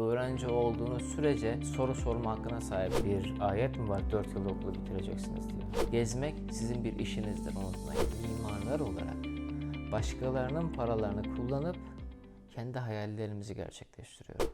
Öğrenci olduğunuz sürece soru sorma hakkına sahip bir ayet mi var 4 yılda okulu bitireceksiniz diye. Gezmek sizin bir işinizdir unutmayın. Mimarlar olarak başkalarının paralarını kullanıp kendi hayallerimizi gerçekleştiriyoruz.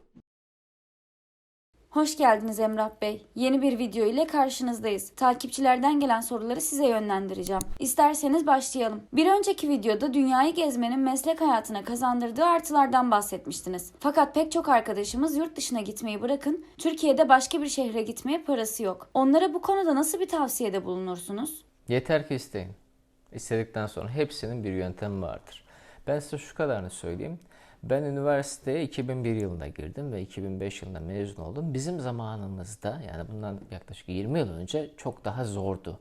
Hoş geldiniz Emrah Bey. Yeni bir video ile karşınızdayız. Takipçilerden gelen soruları size yönlendireceğim. İsterseniz başlayalım. Bir önceki videoda dünyayı gezmenin meslek hayatına kazandırdığı artılardan bahsetmiştiniz. Fakat pek çok arkadaşımız yurt dışına gitmeyi bırakın, Türkiye'de başka bir şehre gitmeye parası yok. Onlara bu konuda nasıl bir tavsiyede bulunursunuz? Yeter ki isteyin. İstedikten sonra hepsinin bir yöntemi vardır. Ben size şu kadarını söyleyeyim. Ben üniversiteye 2001 yılında girdim ve 2005 yılında mezun oldum. Bizim zamanımızda yani bundan yaklaşık 20 yıl önce çok daha zordu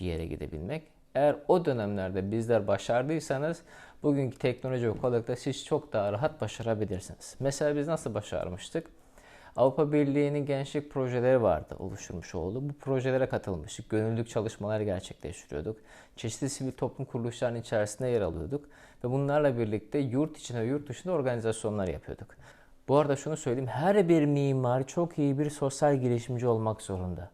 bir yere gidebilmek. Eğer o dönemlerde bizler başardıysanız bugünkü teknoloji ve kolaylıkla siz çok daha rahat başarabilirsiniz. Mesela biz nasıl başarmıştık? Avrupa Birliği'nin gençlik projeleri vardı oluşturmuş olduğu. Bu projelere katılmıştık. Gönüllülük çalışmalar gerçekleştiriyorduk. Çeşitli sivil toplum kuruluşlarının içerisinde yer alıyorduk. Ve bunlarla birlikte yurt içinde ve yurt dışında organizasyonlar yapıyorduk. Bu arada şunu söyleyeyim. Her bir mimar çok iyi bir sosyal girişimci olmak zorunda.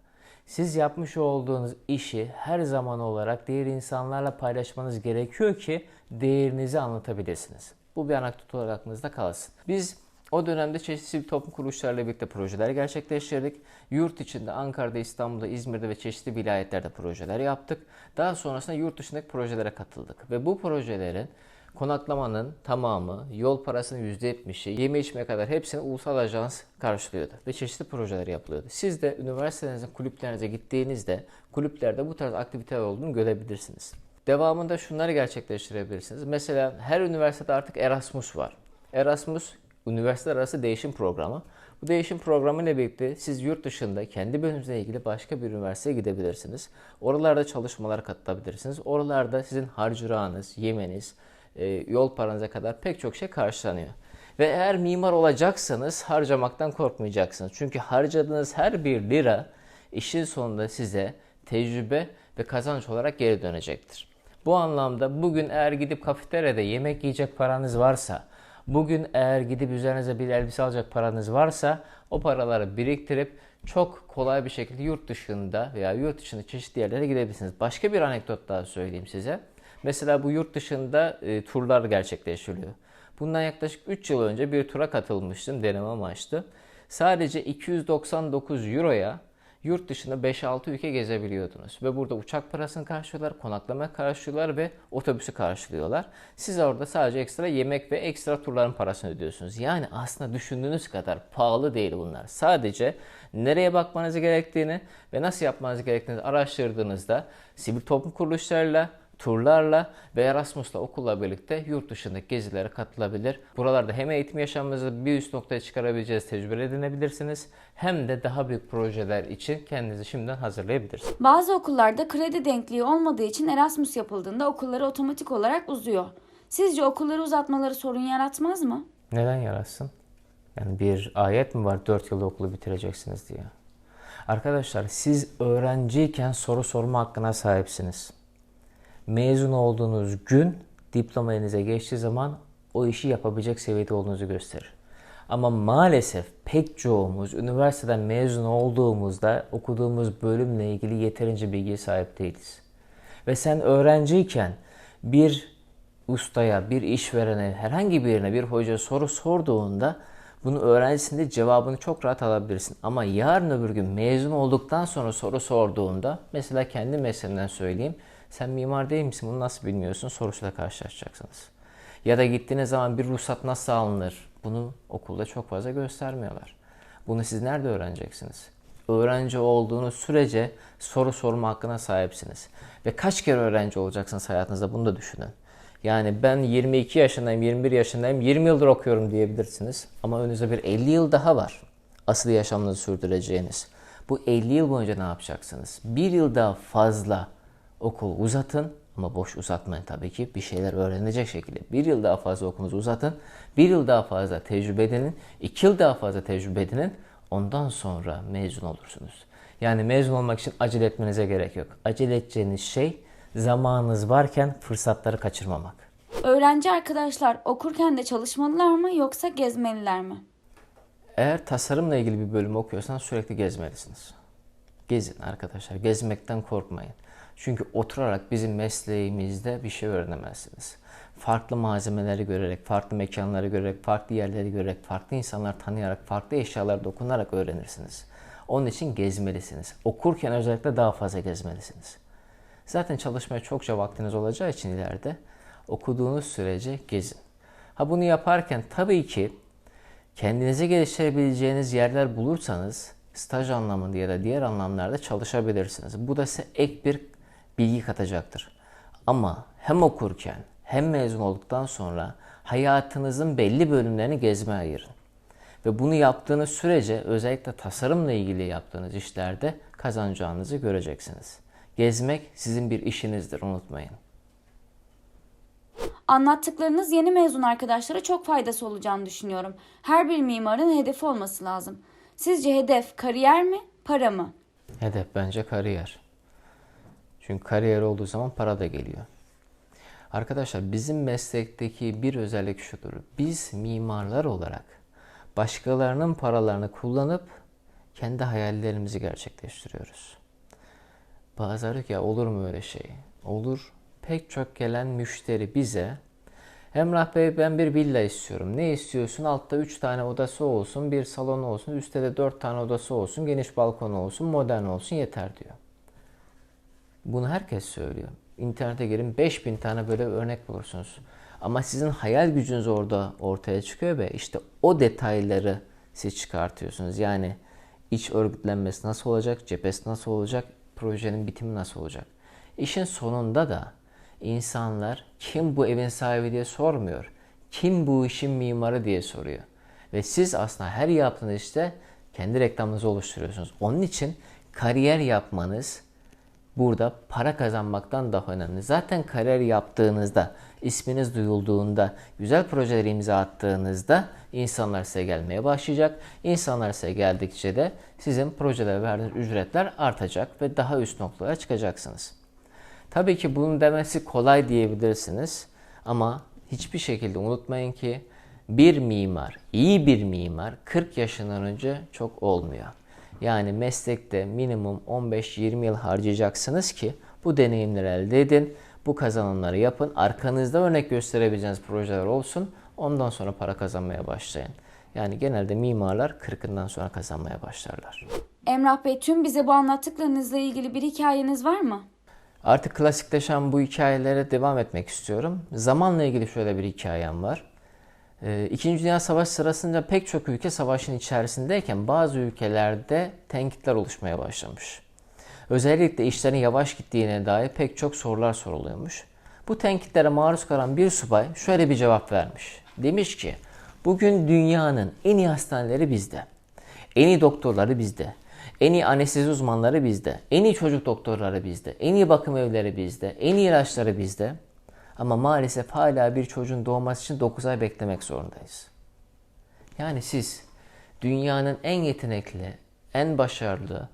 Siz yapmış olduğunuz işi her zaman olarak diğer insanlarla paylaşmanız gerekiyor ki değerinizi anlatabilirsiniz. Bu bir anekdot olarak aklınızda kalsın. Biz o dönemde çeşitli sivil toplum kuruluşlarıyla birlikte projeler gerçekleştirdik. Yurt içinde Ankara'da, İstanbul'da, İzmir'de ve çeşitli vilayetlerde projeler yaptık. Daha sonrasında yurt dışındaki projelere katıldık. Ve bu projelerin konaklamanın tamamı, yol parasının %70'i, yeme içmeye kadar hepsini ulusal ajans karşılıyordu. Ve çeşitli projeler yapılıyordu. Siz de üniversitenizin kulüplerinize gittiğinizde kulüplerde bu tarz aktiviteler olduğunu görebilirsiniz. Devamında şunları gerçekleştirebilirsiniz. Mesela her üniversitede artık Erasmus var. Erasmus üniversiteler arası değişim programı. Bu değişim programı ile birlikte siz yurt dışında kendi bölümünüzle ilgili başka bir üniversiteye gidebilirsiniz. Oralarda çalışmalara katılabilirsiniz. Oralarda sizin harcırağınız, yemeniz, e, yol paranıza kadar pek çok şey karşılanıyor. Ve eğer mimar olacaksanız harcamaktan korkmayacaksınız. Çünkü harcadığınız her bir lira işin sonunda size tecrübe ve kazanç olarak geri dönecektir. Bu anlamda bugün eğer gidip kafeteryada yemek yiyecek paranız varsa, bugün eğer gidip üzerinize bir elbise alacak paranız varsa o paraları biriktirip çok kolay bir şekilde yurt dışında veya yurt dışında çeşitli yerlere gidebilirsiniz. Başka bir anekdot daha söyleyeyim size. Mesela bu yurt dışında e, turlar gerçekleştiriliyor. Bundan yaklaşık 3 yıl önce bir tura katılmıştım deneme amaçlı. Sadece 299 euroya yurt dışında 5-6 ülke gezebiliyordunuz. Ve burada uçak parasını karşılıyorlar, konaklama karşılıyorlar ve otobüsü karşılıyorlar. Siz orada sadece ekstra yemek ve ekstra turların parasını ödüyorsunuz. Yani aslında düşündüğünüz kadar pahalı değil bunlar. Sadece nereye bakmanız gerektiğini ve nasıl yapmanız gerektiğini araştırdığınızda sivil toplum kuruluşlarıyla turlarla ve Erasmus'la okulla birlikte yurt dışındaki gezilere katılabilir. Buralarda hem eğitim yaşamınızı bir üst noktaya çıkarabileceğiniz tecrübe edinebilirsiniz hem de daha büyük projeler için kendinizi şimdiden hazırlayabilirsiniz. Bazı okullarda kredi denkliği olmadığı için Erasmus yapıldığında okulları otomatik olarak uzuyor. Sizce okulları uzatmaları sorun yaratmaz mı? Neden yaratsın? Yani bir ayet mi var 4 yılda okulu bitireceksiniz diye. Arkadaşlar siz öğrenciyken soru sorma hakkına sahipsiniz. Mezun olduğunuz gün diploma elinize geçtiği zaman o işi yapabilecek seviyede olduğunuzu gösterir. Ama maalesef pek çoğumuz üniversiteden mezun olduğumuzda okuduğumuz bölümle ilgili yeterince bilgiye sahip değiliz. Ve sen öğrenciyken bir ustaya, bir işverene, herhangi birine, bir hoca soru sorduğunda bunu öğrencisinde cevabını çok rahat alabilirsin. Ama yarın öbür gün mezun olduktan sonra soru sorduğunda, mesela kendi mesleğimden söyleyeyim, sen mimar değil misin bunu nasıl bilmiyorsun sorusuyla karşılaşacaksınız. Ya da gittiğiniz zaman bir ruhsat nasıl alınır bunu okulda çok fazla göstermiyorlar. Bunu siz nerede öğreneceksiniz? Öğrenci olduğunuz sürece soru sorma hakkına sahipsiniz. Ve kaç kere öğrenci olacaksınız hayatınızda bunu da düşünün. Yani ben 22 yaşındayım, 21 yaşındayım, 20 yıldır okuyorum diyebilirsiniz. Ama önünüzde bir 50 yıl daha var. Asıl yaşamınızı sürdüreceğiniz. Bu 50 yıl boyunca ne yapacaksınız? Bir yıl daha fazla okul uzatın ama boş uzatmayın tabii ki. Bir şeyler öğrenecek şekilde. Bir yıl daha fazla okulunuzu uzatın. Bir yıl daha fazla tecrübe edinin. iki yıl daha fazla tecrübe edinin. Ondan sonra mezun olursunuz. Yani mezun olmak için acele etmenize gerek yok. Acele edeceğiniz şey zamanınız varken fırsatları kaçırmamak. Öğrenci arkadaşlar okurken de çalışmalılar mı yoksa gezmeliler mi? Eğer tasarımla ilgili bir bölüm okuyorsanız sürekli gezmelisiniz. Gezin arkadaşlar. Gezmekten korkmayın. Çünkü oturarak bizim mesleğimizde bir şey öğrenemezsiniz. Farklı malzemeleri görerek, farklı mekanları görerek, farklı yerleri görerek, farklı insanlar tanıyarak, farklı eşyalara dokunarak öğrenirsiniz. Onun için gezmelisiniz. Okurken özellikle daha fazla gezmelisiniz. Zaten çalışmaya çokça vaktiniz olacağı için ileride okuduğunuz sürece gezin. Ha bunu yaparken tabii ki kendinizi geliştirebileceğiniz yerler bulursanız staj anlamında ya da diğer anlamlarda çalışabilirsiniz. Bu da size ek bir bilgi katacaktır. Ama hem okurken hem mezun olduktan sonra hayatınızın belli bölümlerini gezmeye ayırın. Ve bunu yaptığınız sürece özellikle tasarımla ilgili yaptığınız işlerde kazanacağınızı göreceksiniz. Gezmek sizin bir işinizdir unutmayın. Anlattıklarınız yeni mezun arkadaşlara çok faydası olacağını düşünüyorum. Her bir mimarın hedefi olması lazım. Sizce hedef kariyer mi, para mı? Hedef bence kariyer. Çünkü kariyer olduğu zaman para da geliyor. Arkadaşlar bizim meslekteki bir özellik şudur. Biz mimarlar olarak başkalarının paralarını kullanıp kendi hayallerimizi gerçekleştiriyoruz. Bazıları ki ya olur mu öyle şey? Olur. Pek çok gelen müşteri bize Emrah Bey ben bir villa istiyorum. Ne istiyorsun? Altta 3 tane odası olsun, bir salonu olsun, üstte de 4 tane odası olsun, geniş balkonu olsun, modern olsun yeter diyor. Bunu herkes söylüyor. İnternete girin 5000 tane böyle örnek bulursunuz. Ama sizin hayal gücünüz orada ortaya çıkıyor ve işte o detayları siz çıkartıyorsunuz. Yani iç örgütlenmesi nasıl olacak, cephesi nasıl olacak, projenin bitimi nasıl olacak. İşin sonunda da insanlar kim bu evin sahibi diye sormuyor. Kim bu işin mimarı diye soruyor. Ve siz aslında her yaptığınız işte kendi reklamınızı oluşturuyorsunuz. Onun için kariyer yapmanız burada para kazanmaktan daha önemli. Zaten kariyer yaptığınızda, isminiz duyulduğunda, güzel projeleri imza attığınızda insanlar size gelmeye başlayacak. İnsanlar size geldikçe de sizin projelere verdiğiniz ücretler artacak ve daha üst noktalara çıkacaksınız. Tabii ki bunun demesi kolay diyebilirsiniz ama hiçbir şekilde unutmayın ki bir mimar, iyi bir mimar 40 yaşından önce çok olmuyor. Yani meslekte minimum 15-20 yıl harcayacaksınız ki bu deneyimleri elde edin, bu kazanımları yapın, arkanızda örnek gösterebileceğiniz projeler olsun, ondan sonra para kazanmaya başlayın. Yani genelde mimarlar 40'ından sonra kazanmaya başlarlar. Emrah Bey tüm bize bu anlattıklarınızla ilgili bir hikayeniz var mı? Artık klasikleşen bu hikayelere devam etmek istiyorum. Zamanla ilgili şöyle bir hikayem var. Ee, İkinci Dünya Savaşı sırasında pek çok ülke savaşın içerisindeyken bazı ülkelerde tenkitler oluşmaya başlamış. Özellikle işlerin yavaş gittiğine dair pek çok sorular soruluyormuş. Bu tenkitlere maruz kalan bir subay şöyle bir cevap vermiş. Demiş ki, bugün dünyanın en iyi hastaneleri bizde. En iyi doktorları bizde. En iyi anestezi uzmanları bizde. En iyi çocuk doktorları bizde. En iyi bakım evleri bizde. En iyi ilaçları bizde. Ama maalesef hala bir çocuğun doğması için 9 ay beklemek zorundayız. Yani siz dünyanın en yetenekli, en başarılı,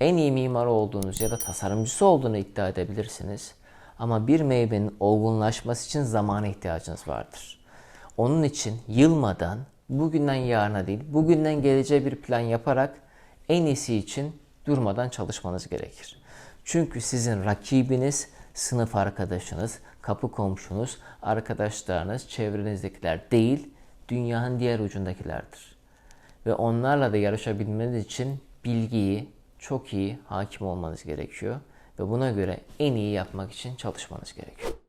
en iyi mimarı olduğunuz ya da tasarımcısı olduğunu iddia edebilirsiniz. Ama bir meyvenin olgunlaşması için zamana ihtiyacınız vardır. Onun için yılmadan, bugünden yarına değil, bugünden geleceğe bir plan yaparak en iyisi için durmadan çalışmanız gerekir. Çünkü sizin rakibiniz sınıf arkadaşınız, kapı komşunuz, arkadaşlarınız, çevrenizdekiler değil, dünyanın diğer ucundakilerdir. Ve onlarla da yarışabilmeniz için bilgiyi çok iyi hakim olmanız gerekiyor ve buna göre en iyi yapmak için çalışmanız gerekiyor.